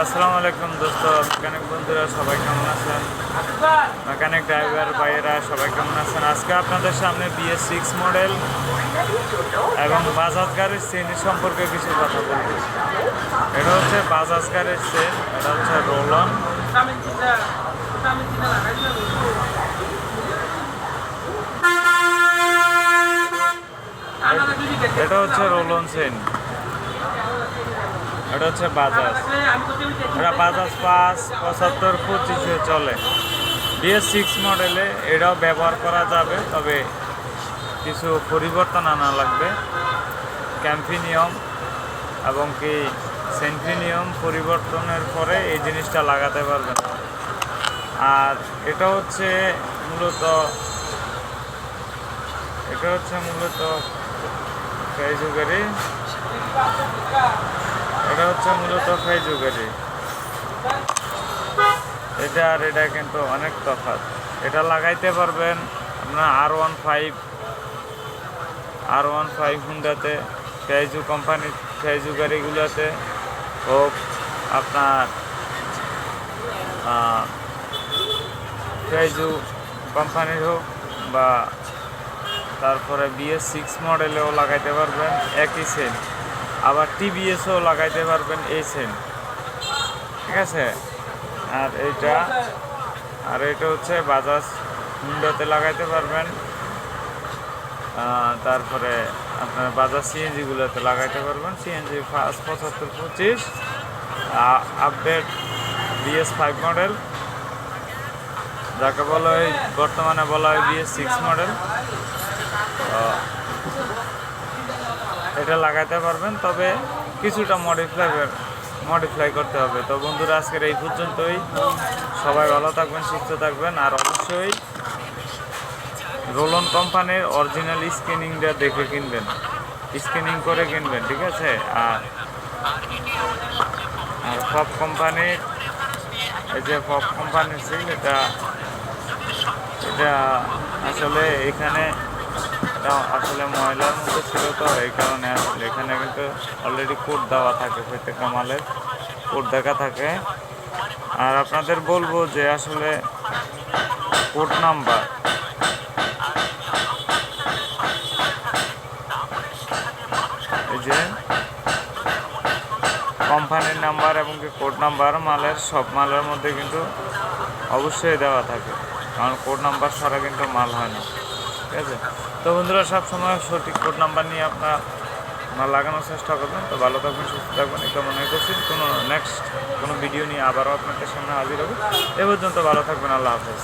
আসসালামু আলাইকুম দোস্ত। মেকানিক বন্ধুরা সবাই কেমন আছেন? মেকানিক ড্রাইভার ভাইয়েরা সবাই কেমন আছেন? আজকে আপনাদের সামনে বিএস সিক্স মডেল এবং বাজাজ গাড়ির শ্রেণি সম্পর্কে কিছু কথা বলব। এটা হচ্ছে বাজাজ গাড়ির চেন এটা হচ্ছে রোলন এটা হচ্ছে রোলন চেন এটা হচ্ছে বাজাজ। এটা বাজাজ পাঁচ, পঁচাত্তর, পঁচিশে চলে। বিএস সিক্স মডেলে এটাও ব্যবহার করা যাবে, তবে কিছু পরিবর্তন আনা লাগবে। ক্যাম্পিনিয়ম এবং কি সেন্ট্রিনিয়ম পরিবর্তনের পরে এই জিনিসটা লাগাতে পারবেন। আর এটা হচ্ছে মূলত, এটা হচ্ছে মূলত ফেসবুকেরই এটা হচ্ছে মূলত ফেসবুকেরই এটা আর এটা কিন্তু অনেক তফাৎ। এটা লাগাইতে পারবেন আপনার R one five R one five হুন্ডাতে ফেজু কোম্পানি ফেজু গাড়িগুলোতে হোক আপনার ফেজু কোম্পানির হোক বা তারপরে বিএস সিক্স মডেলেও লাগাইতে পারবেন। একই সেম আবার টিভিএসও লাগাইতে পারবেন এই সেম ঠিক আছে? আর এইটা, আর এটা হচ্ছে বাজাজ হুন্ডাতে লাগাইতে পারবেন। তারপরে আপনার বাজাজ সিএনজিগুলোতে লাগাইতে পারবেন। সিএনজি ফার্স্ট পঁচাত্তর পঁচিশ। আপডেট বিএস ফাইভ মডেল যাকে বলা হয়, বর্তমানে বলা হয় বিএস সিক্স মডেল এটা লাগাইতে পারবেন, তবে কিছুটা মডিফাই মডিফাই করতে হবে। তো বন্ধুরা, আজকের এই পর্যন্তই। সবাই ভালো থাকবেন, সুস্থ থাকবেন, আর অবশ্যই রোলন কোম্পানির অরিজিনাল স্ক্রিনিংটা দেখে কিনবেন। স্ক্রিনিং করে কিনবেন, ঠিক আছে? আর আর পপ কোম্পানির এই যে পপ কোম্পানির সিল এটা এটা আসলে এখানে এটা আসলে ময়লার মতো ছিল তো, এই কারণে আসলে এখানে কিন্তু অলরেডি কোড দেওয়া থাকে প্রত্যেকটা মালের কোড দেখা থাকে। আর আপনাদের বলব যে আসলে কোড নাম্বার। এই যে কোম্পানির নাম্বার এবং কোড নাম্বার মালের, সব মালের মধ্যে কিন্তু অবশ্যই দেওয়া থাকে। কারণ কোড নাম্বার ছাড়া কিন্তু মাল হয় না। ঠিক আছে তো বন্ধুরা, সব সময় সঠিক কোড নাম্বার নিয়ে আপনার মাল লাগানোর চেষ্টা করবেন। তো ভালো থাকবেন, সুস্থ থাকবেন এটা মনে করছি। কোনো নেক্সট কোনো ভিডিও নিয়ে আবারও আপনাদের সামনে হাজির হবে। এ পর্যন্ত ভালো থাকবেন, আল্লাহ হাফেজ.